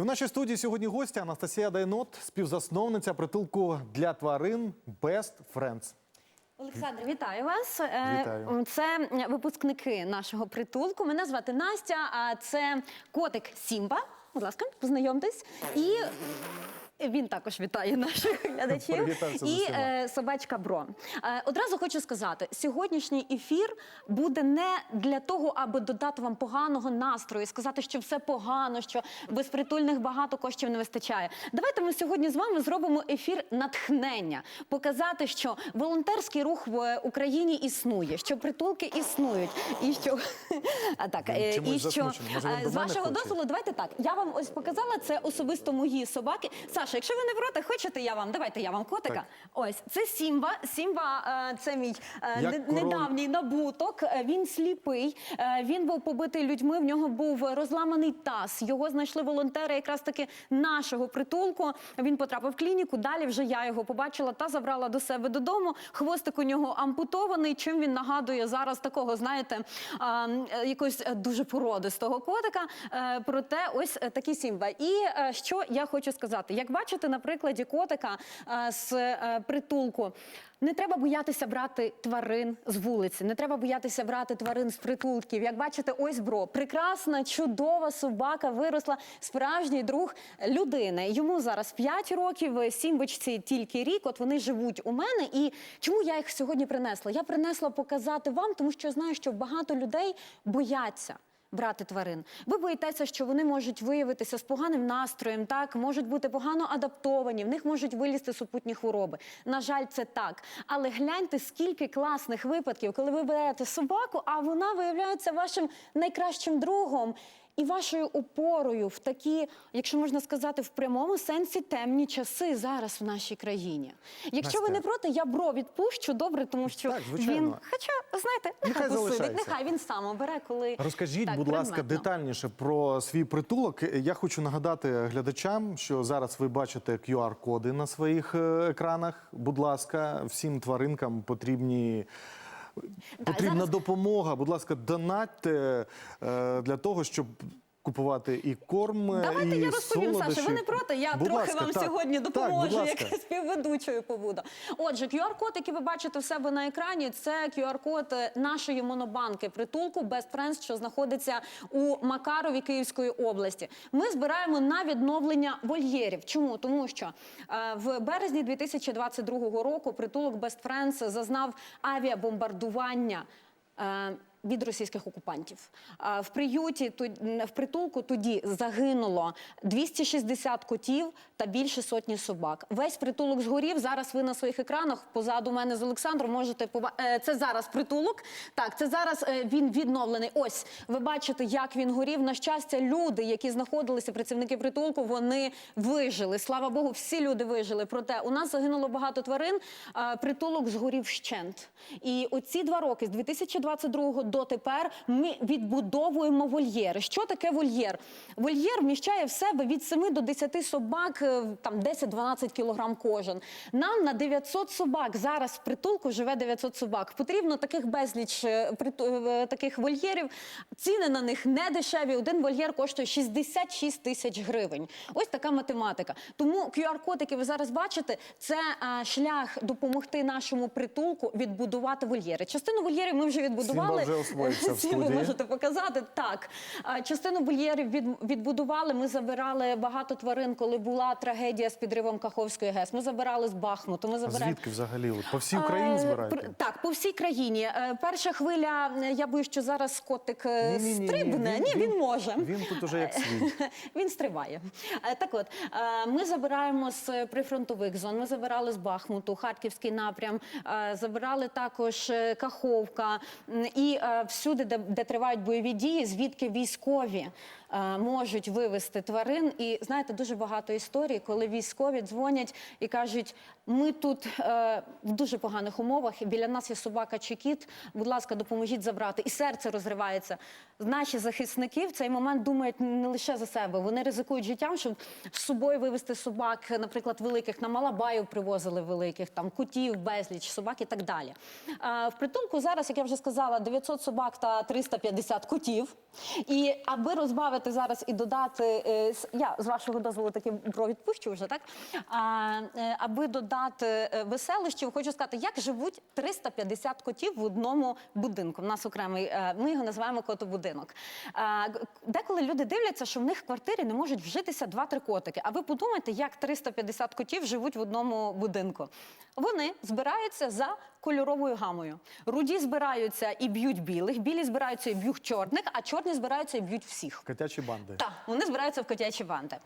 І в нашій студії сьогодні гостя Анастасія Дайнот, співзасновниця притулку для тварин Best Friends. Олександр, вітаю вас. Е, Вітаю. Це випускники нашого притулку. Мене звати Настя, а це котик Сімба. Будь ласка, познайомтесь. І він також вітає наших глядачів. І е, собачка Бро. Е, одразу хочу сказати: сьогоднішній ефір буде не для того, аби додати вам поганого настрою, сказати, що все погано, що безпритульних багато коштів не вистачає. Давайте ми сьогодні з вами зробимо ефір натхнення, показати, що волонтерський рух в Україні існує, що притулки існують, і що а так е, і що. Може, е, з вашого дозволу, давайте так. Я вам ось показала це особисто мої собаки. Саша, якщо ви не проти, хочете я вам? Давайте я вам котика. Так. Ось це Сімба. Сімба е, це мій е, Як не- король. недавній набуток. Е, Він сліпий. Е, Він був побитий людьми. В нього був розламаний таз. Його знайшли волонтери, якраз таки нашого притулку. Він потрапив в клініку. Далі вже я його побачила та забрала до себе додому. Хвостик у нього ампутований. Чим він нагадує зараз такого, знаєте, а, м, е, якогось е, дуже породистого котика. Е, Проте ось е, такі Сімба. І е, що я хочу сказати, як бачите на прикладі котика е, з е, притулку. Не треба боятися брати тварин з вулиці, не треба боятися брати тварин з притулків. Як бачите, ось бро, прекрасна, чудова собака виросла, справжній друг людини. Йому зараз 5 років, сімбочці тільки рік. От вони живуть у мене. І чому я їх сьогодні принесла? Я принесла показати вам, тому що знаю, що багато людей бояться брати тварин. Ви боїтеся, що вони можуть виявитися з поганим настроєм, так можуть бути погано адаптовані, в них можуть вилізти супутні хвороби. На жаль, це так. Але гляньте, скільки класних випадків, коли ви берете собаку, а вона виявляється вашим найкращим другом. І вашою опорою в такі, якщо можна сказати, в прямому сенсі темні часи зараз в нашій країні. Якщо ви не проти, я бро відпущу добре, тому що Так, він, хоча знаєте, Нехай нехай посидить, нехай він сам обере, коли Розкажіть, так, будь ласка, детальніше про свій притулок. Я хочу нагадати глядачам, що зараз ви бачите QR-коди на своїх е, екранах. Будь ласка, всім тваринкам потрібні. Потрібна допомога. Будь ласка, донатьте е, для того, щоб купувати і корм, Давайте і я розповім, солодощі. Саша. Ви не проти? Я Будь трохи ласка, вам так. сьогодні допоможу, ласка. як співведучою побуду. Отже, QR-код, який ви бачите в себе на екрані, це QR-код нашої монобанки притулку Best Friends, що знаходиться у Макарові Київської області. Ми збираємо на відновлення вольєрів. Чому? Тому що е, в березні 2022 року притулок Best Friends зазнав авіабомбардування. Від російських окупантів в приюті в притулку тоді загинуло 260 котів та більше сотні собак. Весь притулок згорів. Зараз ви на своїх екранах позаду мене з Олександром можете поба... Е, Це зараз притулок. Так, це зараз е, він відновлений. Ось ви бачите, як він горів. На щастя, люди, які знаходилися, працівники притулку, вони вижили. Слава Богу, всі люди вижили. Проте у нас загинуло багато тварин. Притулок згорів вщент. І оці два роки з 2022 до тепер ми відбудовуємо вольєри. Що таке вольєр? Вольєр вміщає в себе від 7 до 10 собак, е, там 10-12 кілограм кожен. Нам на 900 собак зараз в притулку живе 900 собак. Потрібно таких безліч е, е, таких вольєрів. Ціни на них не дешеві. Один вольєр коштує 66 тисяч гривень. Ось така математика. Тому QR-код, який ви зараз бачите, це шлях допомогти нашому притулку відбудувати вольєри. Частину вольєрів ми вже відбудували. Освоївся в Всі ви студії. можете показати. Так, А, частину вольєрів від, відбудували. Ми забирали багато тварин, коли була трагедія з підривом Каховської ГЕС. Ми забирали з Бахмуту. Ми А звідки взагалі? От по всій Україні Е, збираєте? Так, по всій країні. Е, Перша хвиля, е, я боюсь, що зараз котик е, Ні-ні-ні, стрибне. Ні, він, він- може. він тут уже як свій. Він стрибає. Е, Так от, е, ми забираємо з прифронтових зон, ми забирали з Бахмуту, Харківський напрям, е, забирали також е, Каховка м, і е, всюди, де, де тривають бойові дії, звідки військові можуть вивезти тварин. І знаєте, дуже багато історій, коли військові дзвонять і кажуть: ми тут е, в дуже поганих умовах, біля нас є собака чи кіт. Будь ласка, допоможіть забрати. І серце розривається. Наші захисники в цей момент думають не лише за себе, вони ризикують життям, щоб з собою вивезти собак, наприклад, великих на Малабаю привозили великих, там кутів, безліч собак і так далі. А, в притулку зараз, як я вже сказала, 900 собак та 350 котів. І аби розбавити поставити зараз і додати. е, Я з вашого дозволу таки провід пущу вже, так? А, е, аби додати е, веселощів, хочу сказати, як живуть 350 котів в одному будинку. У нас окремий, ми його називаємо котобудинок. Деколи люди дивляться, що в них в квартирі не можуть вжитися 2-3 котики. А ви подумайте, як 350 котів живуть в одному будинку. Вони збираються за кольоровою гамою. Руді збираються і б'ють білих, білі збираються і б'ють чорних, а чорні збираються і б'ють всіх. Котячі банди. Так, вони збираються в котячі банди.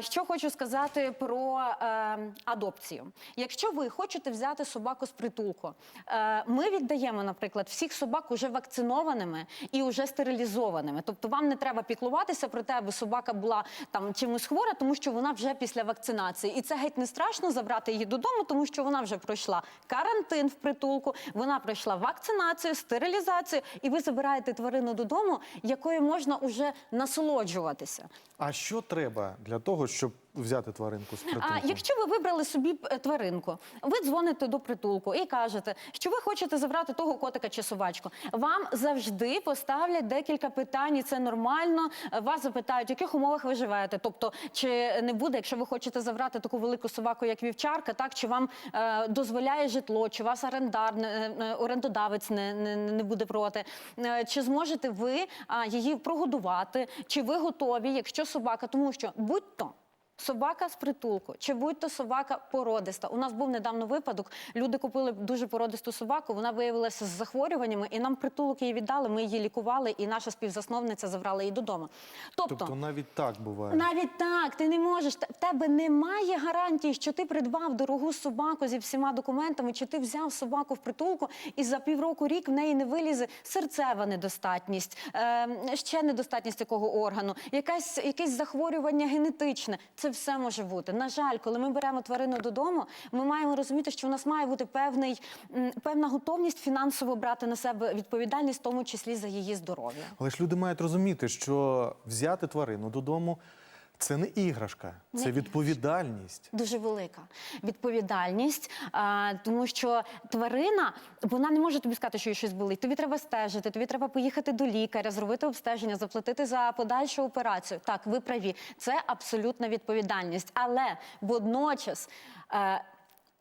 Що хочу сказати про е, адопцію. Якщо ви хочете взяти собаку з притулку, е, ми віддаємо, наприклад, всіх собак уже вакцинованими і вже стерилізованими. Тобто вам не треба піклуватися про те, аби собака була там чимось хвора, тому що вона вже після вакцинації. І це геть не страшно забрати її додому, тому що вона вже пройшла карантин в притулку, вона пройшла вакцинацію, стерилізацію, і ви забираєте тварину додому, якою можна уже насолоджуватися. А що треба для того, щоб взяти тваринку з притулку? А якщо ви вибрали собі е, тваринку, ви дзвоните до притулку і кажете, що ви хочете забрати того котика чи собачку. Вам завжди поставлять декілька питань, і це нормально. Е, Вас запитають, в яких умовах ви живете. Тобто, чи не буде, якщо ви хочете забрати таку велику собаку, як вівчарка, так чи вам е, дозволяє житло, чи вас орендар, не- е, орендодавець не, не, не буде проти, Е, чи зможете ви а, її прогодувати, чи ви готові, якщо собака, тому що будь-то. Собака з притулку, чи будь-то собака породиста. У нас був недавно випадок. Люди купили дуже породисту собаку. Вона виявилася з захворюваннями, і нам притулок її віддали. Ми її лікували, і наша співзасновниця забрала її додому. Тобто, Тобто навіть так буває. навіть так, ти не можеш. В тебе немає гарантії, що ти придбав дорогу собаку зі всіма документами, чи ти взяв собаку в притулку, і за півроку рік в неї не вилізе серцева недостатність, е, ще недостатність якого органу, якась якесь захворювання генетичне. Це все може бути. На жаль, коли ми беремо тварину додому, ми маємо розуміти, що у нас має бути певний певна готовність фінансово брати на себе відповідальність, в тому числі за її здоров'я. Але ж люди мають розуміти, що взяти тварину додому це не іграшка, Не це відповідальність. Дуже велика відповідальність, а, тому що тварина вона не може тобі сказати, що їй щось болить. Тобі треба стежити, тобі треба поїхати до лікаря, зробити обстеження, заплатити за подальшу операцію. Так, ви праві, це абсолютна відповідальність. Але водночас. е,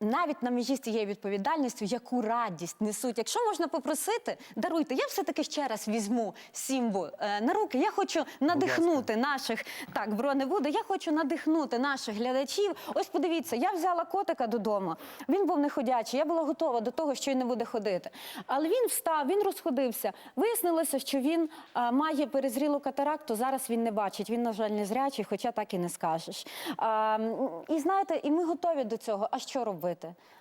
навіть на межі з цією відповідальністю, яку радість несуть. Якщо можна попросити, даруйте. Я все-таки ще раз візьму Сімбу е, на руки. Я хочу надихнути наших так, бро не буде. Я хочу надихнути наших глядачів. Ось подивіться, я взяла котика додому. Він був неходячий. Я була готова до того, що він не буде ходити. Але він встав, він розходився. Вияснилося, що він а, має перезрілу катаракту. Зараз він не бачить. Він, на жаль, не зрячий, хоча так і не скажеш. А, і знаєте, і ми готові до цього. А що робити?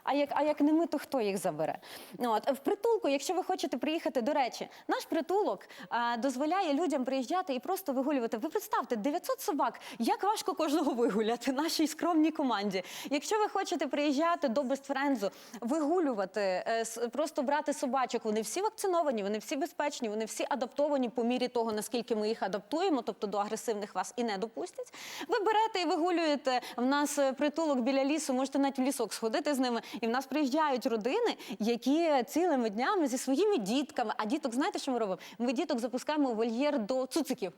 А як, а як не ми, то хто їх забере? От в притулку, якщо ви хочете приїхати, до речі, наш притулок а, дозволяє людям приїжджати і просто вигулювати. Ви представте, 900 собак. Як важко кожного вигуляти нашій скромній команді. Якщо ви хочете приїжджати до Бестфрензу, вигулювати, е, просто брати собачок, вони всі вакциновані, вони всі безпечні, вони всі адаптовані по мірі того, наскільки ми їх адаптуємо, тобто до агресивних вас і не допустять. Ви берете і вигулюєте. В нас е, притулок біля лісу, можете навіть в лісок сходити з ними. І в нас приїжджають родини, які цілими днями зі своїми дітками. А діток, знаєте, що ми робимо? Ми діток запускаємо у вольєр до цуциків.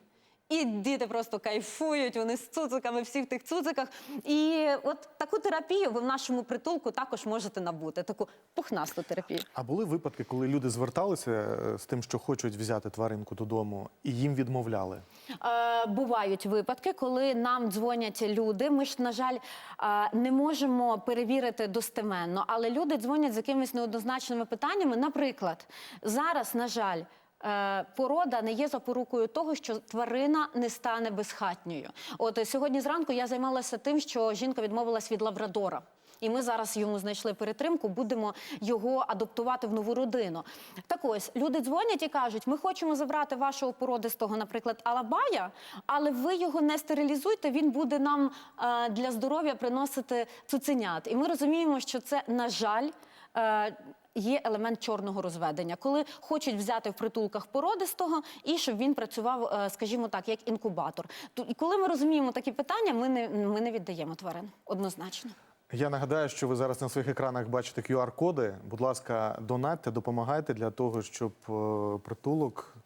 І діти просто кайфують, вони з цуциками всі в тих цуциках. І от таку терапію ви в нашому притулку також можете набути, таку пухнасту терапію. А були випадки, коли люди зверталися е, з тим, що хочуть взяти тваринку додому, і їм відмовляли. Е, бувають випадки, коли нам дзвонять люди. Ми ж, на жаль, е, не можемо перевірити достеменно, але люди дзвонять з якимись неоднозначними питаннями. Наприклад, зараз, на жаль. Е, Порода не є запорукою того, що тварина не стане безхатньою. От е, сьогодні зранку я займалася тим, що жінка відмовилась від лабрадора. І ми зараз йому знайшли перетримку, будемо його адаптувати в нову родину. Так ось люди дзвонять і кажуть: ми хочемо забрати вашого породистого, наприклад, алабая, але ви його не стерилізуйте. Він буде нам е, для здоров'я приносити цуценят. І ми розуміємо, що це на жаль. Є елемент чорного розведення, коли хочуть взяти в притулках породистого і щоб він працював, е, скажімо так, як інкубатор. І коли ми розуміємо такі питання, ми не, ми не віддаємо тварин однозначно. Я нагадаю, що ви зараз на своїх екранах бачите QR-коди. Будь ласка, донатьте, допомагайте для того, щоб е, притулок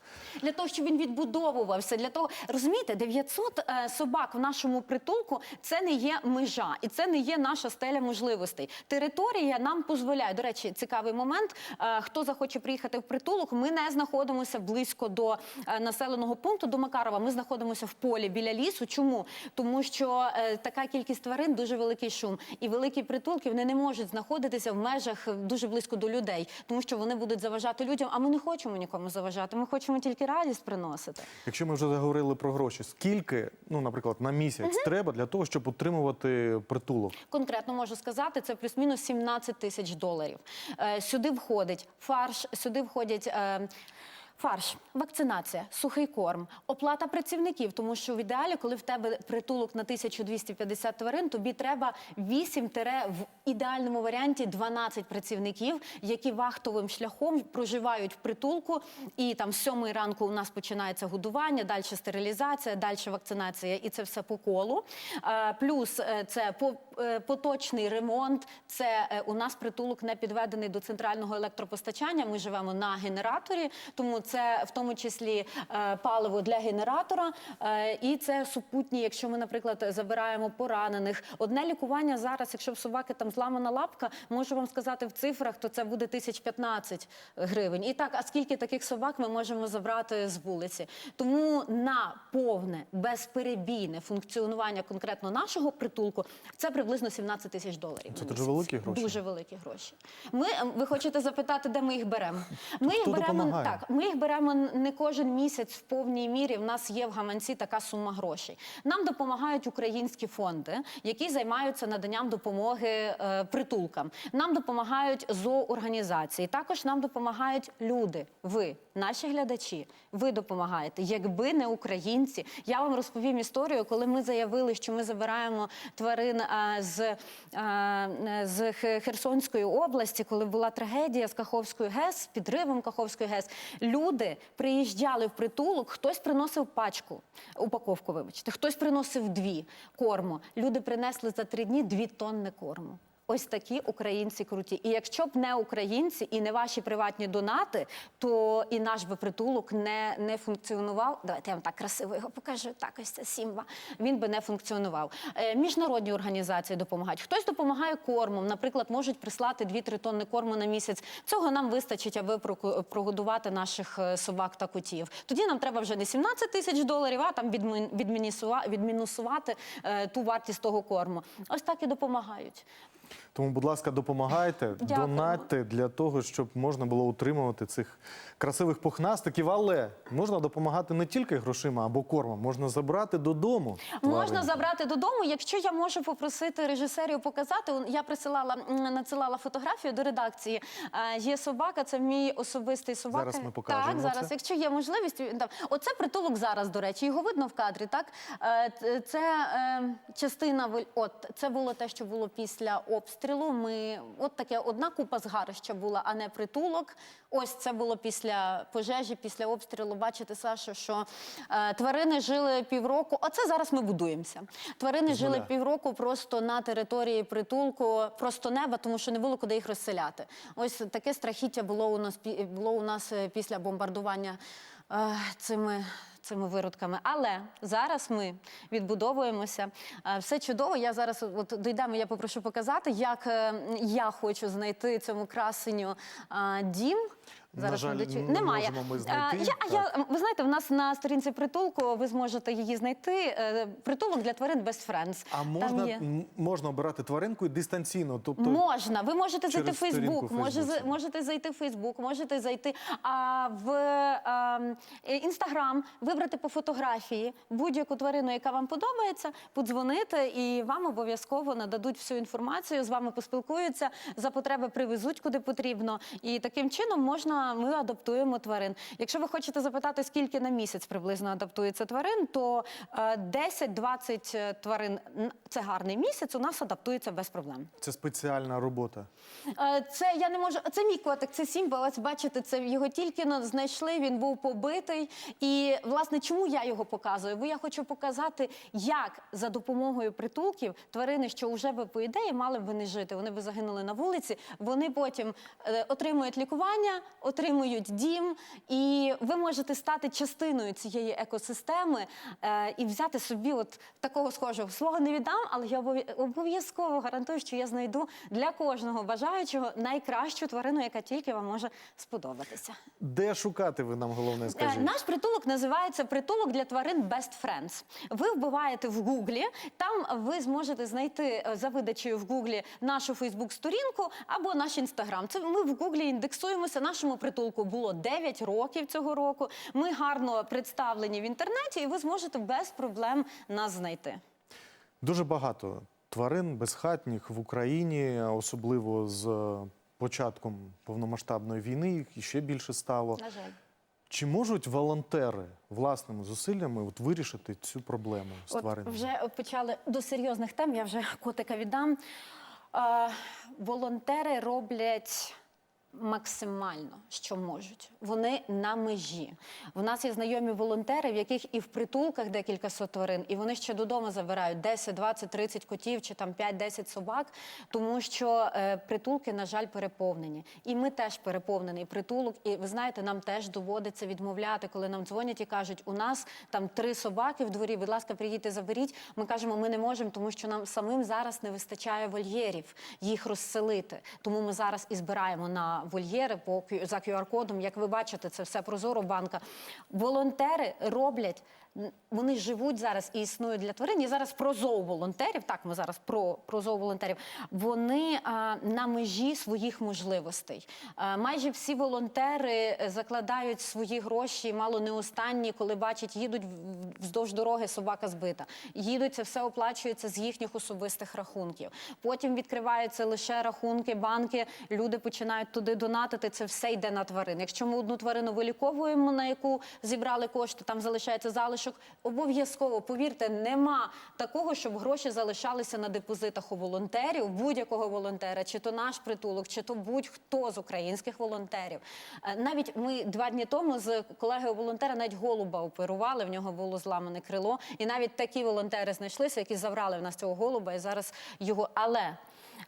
Для того, щоб він відбудовувався, для того розумієте, 900 е, собак в нашому притулку це не є межа, і це не є наша стеля можливостей. Територія нам дозволяє. До речі, цікавий момент. Е, хто захоче приїхати в притулок, ми не знаходимося близько до е, населеного пункту до Макарова. Ми знаходимося в полі біля лісу. Чому? Тому що така кількість тварин дуже великий шум, і великі притулки вони не можуть знаходитися в межах дуже близько до людей, тому що вони будуть заважати людям. А ми не хочемо нікому заважати. Ми хочемо тільки радість приносити. Якщо ми вже заговорили про гроші, скільки, ну, наприклад, на місяць треба для того, щоб утримувати притулок? Конкретно можу сказати, це плюс-мінус 17 тисяч доларів. Е, сюди входить фарш, сюди входять. Фарш, вакцинація, сухий корм, оплата працівників, тому що в ідеалі, коли в тебе притулок на 1250 тварин, тобі треба 8 тире в ідеальному варіанті 12 працівників, які вахтовим шляхом проживають в притулку. І там з 7 ранку у нас починається годування, далі стерилізація, далі вакцинація, і це все по колу. Е, Плюс е, це е, поточний ремонт. Це у нас притулок не підведений до центрального електропостачання. Ми живемо на генераторі, тому це в тому числі е, паливо для генератора. е, І це супутні, якщо ми, наприклад, забираємо поранених. Одне лікування зараз, якщо в собаки там зламана лапка, можу вам сказати в цифрах, то це буде 1015 гривень. І так, а скільки таких собак ми можемо забрати з вулиці? Тому на повне безперебійне функціонування конкретно нашого притулку це приблизно 17 тисяч доларів. Це дуже великі гроші. Дуже великі гроші. Ми ви хочете запитати, де ми їх беремо? Ми їх беремо допомагає? так. Ми їх беремо не кожен місяць в повній мірі. В нас є в гаманці така сума грошей. Нам допомагають українські фонди, які займаються наданням допомоги е, притулкам. Нам допомагають зооорганізації. Також нам допомагають люди. Ви, наші глядачі, ви допомагаєте. Якби не українці, я вам розповім історію, коли ми заявили, що ми забираємо тварин е, з, е, з Херсонської області, коли була трагедія з Каховською ГЕС, підривом Каховської ГЕС. Люди приїжджали в притулок, хтось приносив пачку, упаковку, вибачте, хтось приносив дві корму. Люди принесли за три дні дві тонни корму. Ось такі українці круті. І якщо б не українці і не ваші приватні донати, то і наш би притулок не, не функціонував. Давайте я вам так красиво його покажу. Так, ось це Сімба. Він би не функціонував. Е, міжнародні організації допомагають. Хтось допомагає кормом. Наприклад, можуть прислати 2-3 тонни корму на місяць. Цього нам вистачить, аби прогодувати наших е, собак та котів. Тоді нам треба вже не 17 тисяч доларів, а там відмін- відмінісува- відмінусувати е, ту вартість того корму. Ось так і допомагають. Тому, будь ласка, допомагайте, донатьте для того, щоб можна було утримувати цих красивих пухнастиків. Але можна допомагати не тільки грошима або кормом, можна забрати додому. Можна забрати додому. Якщо я можу попросити режисерію показати, я присилала надсилала фотографію до редакції. Є собака, це мій особистий собака. Зараз ми покажемо Так, зараз, це. якщо є можливість, там. Оце притулок зараз. До речі, його видно в кадрі. Так Е, це е, частина От це було те, що було після обстрілу. Ми от таке одна купа згарища була, а не притулок. Ось це було після пожежі, після обстрілу. Бачите, Саша, що е, тварини жили півроку. Оце зараз ми будуємося. Тварини жили півроку просто на території притулку, просто неба, тому що не було куди їх розселяти. Ось таке страхіття було у нас було у нас е, після бомбардування е, цими. Цими виродками, але зараз ми відбудовуємося. Е, Все чудово. Я зараз от дійдемо. Я попрошу показати, як е, я хочу знайти цьому красенню е, дім. На Зараз жаль, не немає. можемо ми знайти, Я, а я ви знаєте, в нас на сторінці притулку ви зможете її знайти. е, Притулок для тварин Best Friends. А можна, є. можна обирати тваринку і дистанційно. Тобто Можна, ви можете зайти в Фейсбук, може, можете зайти в Фейсбук, можете зайти а, в ем, е, Інстаграм, вибрати по фотографії будь-яку тварину, яка вам подобається, подзвонити, і вам обов'язково нададуть всю інформацію, з вами поспілкуються, за потреби привезуть куди потрібно. І таким чином можна, ми адаптуємо тварин. Якщо ви хочете запитати, скільки на місяць приблизно адаптується тварин, то е, 10-20 тварин це гарний місяць. У нас адаптується без проблем. це спеціальна робота. Е, Це я не можу. Це мій котик, це Сімба. Ось бачите, це його тільки знайшли. Він був побитий. І власне. чому я його показую? Бо я хочу показати, як за допомогою притулків тварини, що вже би по ідеї мали б вони жити. Вони би загинули на вулиці. Вони потім е, отримують лікування, отримують дім, і ви можете стати частиною цієї екосистеми е, і взяти собі от такого схожого свого не віддам, але я обов'я- обов'язково гарантую, що я знайду для кожного бажаючого найкращу тварину, яка тільки вам може сподобатися. Де шукати ви нам головне Е, скажіть? Наш притулок називається притулок для тварин Best Friends. Ви вбиваєте в Гуглі, там ви зможете знайти е, за видачею в Гуглі нашу Фейсбук-сторінку або наш інстаграм. Це ми в Гуглі індексуємося. Нашому притулку було 9 років цього року. Ми гарно представлені в інтернеті, і ви зможете без проблем нас знайти. Дуже багато тварин безхатніх в Україні, особливо з е, початком повномасштабної війни, їх іще більше стало. На жаль. Чи можуть волонтери власними зусиллями от вирішити цю проблему з От тваринами? вже почали до серйозних тем. Я вже котика віддам. Е, волонтери роблять максимально, що можуть. Вони на межі. В нас є знайомі волонтери, в яких і в притулках декілька сот тварин, і вони ще додому забирають 10, 20, 30 котів чи там 5-10 собак, тому що е, притулки, на жаль, переповнені. І ми теж переповнений притулок. І ви знаєте, нам теж доводиться відмовляти, коли нам дзвонять і кажуть, у нас там три собаки в дворі, будь ласка, приїдьте, заберіть. Ми кажемо, ми не можемо, тому що нам самим зараз не вистачає вольєрів їх розселити. Тому ми зараз і збираємо на вольєри по за QR-кодом. Як ви бачите, це все прозоро банка. Волонтери роблять. Вони живуть зараз і існують для тварин. І зараз про зооволонтерів. Так, ми зараз про, про зооволонтерів. Вони а, на межі своїх можливостей. А, майже всі волонтери е, закладають свої гроші, мало не останні, коли бачать, їдуть вздовж дороги, собака збита. Їдуть, це все оплачується з їхніх особистих рахунків. Потім відкриваються лише рахунки, банки. Люди починають туди донатити. Це все йде на тварин. Якщо ми одну тварину виліковуємо, на яку зібрали кошти, там залишається залишок. Обов'язково повірте, нема такого, щоб гроші залишалися на депозитах у волонтерів, будь-якого волонтера, чи то наш притулок, чи то будь-хто з українських волонтерів. Е, Навіть ми два дні тому з колегою волонтера навіть голуба оперували. В нього було зламане крило, і навіть такі волонтери знайшлися, які забрали в нас цього голуба, і зараз його. Але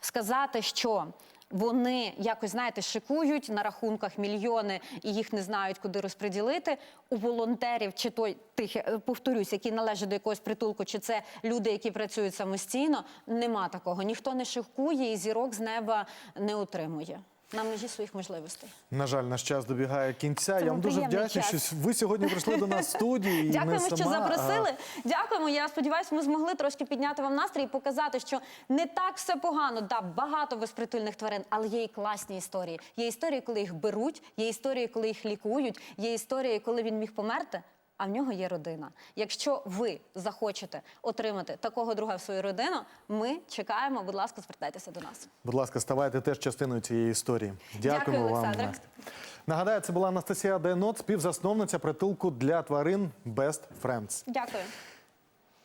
сказати, що вони якось знаєте шикують на рахунках мільйони і їх не знають, куди розподілити. У волонтерів, чи той тих е, повторюсь, які належать до якогось притулку, чи це люди, які працюють самостійно. Нема такого. Ніхто не шикує і зірок з неба не отримує на межі своїх можливостей. На жаль, наш час добігає кінця. Це Я вам дуже вдячний, час. що ви сьогодні прийшли до нас в студію. і Дякуємо, що сама, а- запросили. Дякуємо. Я сподіваюся, ми змогли трошки підняти вам настрій і показати, що не так все погано. Да, багато безпритульних тварин, але є і класні історії. Є історії, коли їх беруть, є історії, коли їх лікують, є історії, коли він міг померти. А в нього є родина. Якщо ви захочете отримати такого друга в свою родину, ми чекаємо. Будь ласка, звертайтеся до нас. Будь ласка, ставайте теж частиною цієї історії. Дякуємо Дякую, вам. Нагадаю, це була Анастасія Денот, співзасновниця притулку для тварин Best Friends. Дякую.